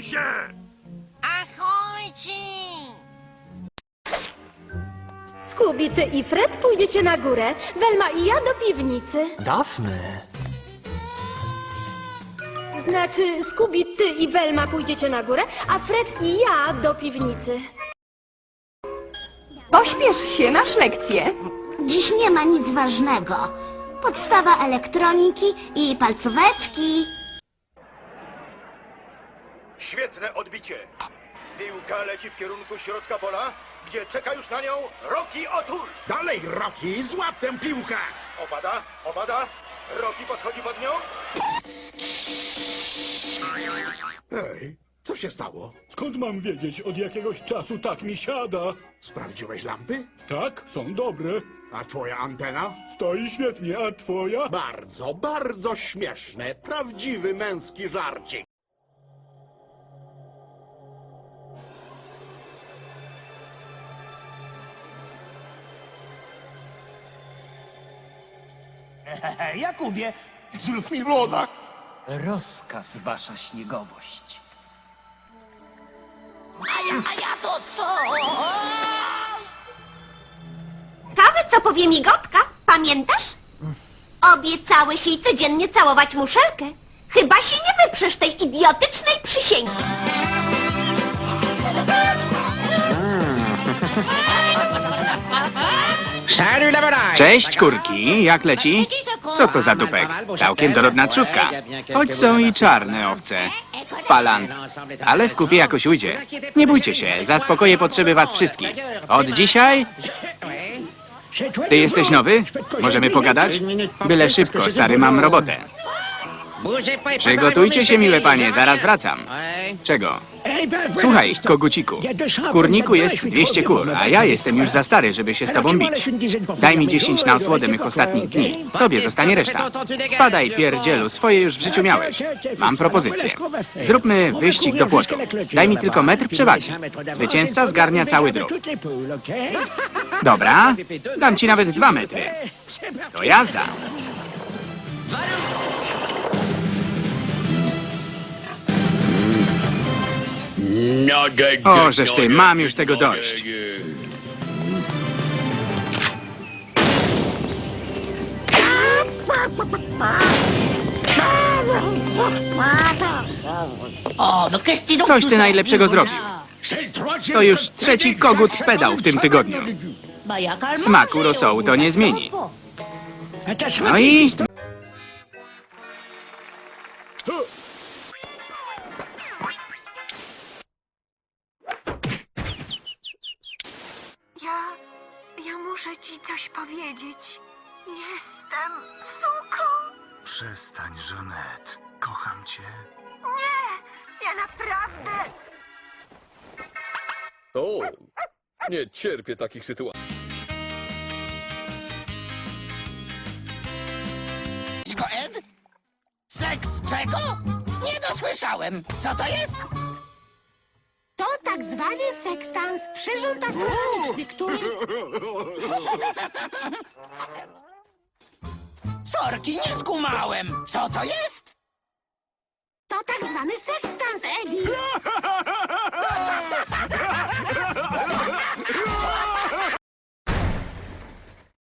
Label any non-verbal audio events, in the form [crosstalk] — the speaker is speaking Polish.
się! Ahojci! Scooby, ty i Fred pójdziecie na górę, Welma i ja do piwnicy. Dafne. Znaczy, Scooby, ty i Welma pójdziecie na górę, a Fred i ja do piwnicy. Pośpiesz się, masz lekcję. Dziś nie ma nic ważnego. Podstawa elektroniki i palcóweczki. Świetne odbicie. Piłka leci w kierunku środka pola, gdzie czeka już na nią Rocky Otul. Dalej, Rocky, złap tę piłkę! Opada, opada. Rocky podchodzi pod nią. Ej, co się stało? Skąd mam wiedzieć? Od jakiegoś czasu tak mi siada. Sprawdziłeś lampy? Tak, są dobre. A twoja antena? Stoi świetnie, a twoja? Bardzo, bardzo śmieszne. Prawdziwy męski żarcik. [laughs] Jakubie, zrób mi loda. Rozkaz, wasza śniegowość. A ja, a ja to co? Kawy, co powie migotka? Pamiętasz? Obiecałeś jej codziennie całować muszelkę. Chyba się nie wyprzesz tej idiotycznej przysięgi. Cześć, kurki, jak leci? Co to za dupek? Całkiem dorodna trzówka. Choć są i czarne owce. Palan. Ale w kupie jakoś ujdzie. Nie bójcie się, zaspokoję potrzeby was wszystkich. Od dzisiaj... Ty jesteś nowy? Możemy pogadać? Byle szybko, stary, mam robotę. Przygotujcie się, miłe panie, zaraz wracam. Czego? Słuchaj, koguciku, w kurniku jest 200 kur, a ja jestem już za stary, żeby się z tobą bić. Daj mi 10 na osłodę mych ostatnich dni. Tobie zostanie reszta. Spadaj, pierdzielu, swoje już w życiu miałeś. Mam propozycję. Zróbmy wyścig do płotu. Daj mi tylko metr przewagi. Zwycięzca zgarnia cały drób. Dobra, dam ci nawet dwa metry. To jazda. O, żeż ty, mam już tego dość. Coś ty najlepszego zrobił. To już trzeci kogut pedał w tym tygodniu. Smaku rosołu to nie zmieni. No i... muszę ci coś powiedzieć. Jestem suką. Przestań, Żonet. Kocham cię. Nie! Ja naprawdę... O, nie cierpię takich sytuacji. Go Ed? Seks czego? Nie dosłyszałem. Co to jest? Tak zwany sekstans, przyrząd astronomiczny, który... Sorki, nie skumałem. Co to jest? To tak zwany sekstans, Eddie. [laughs]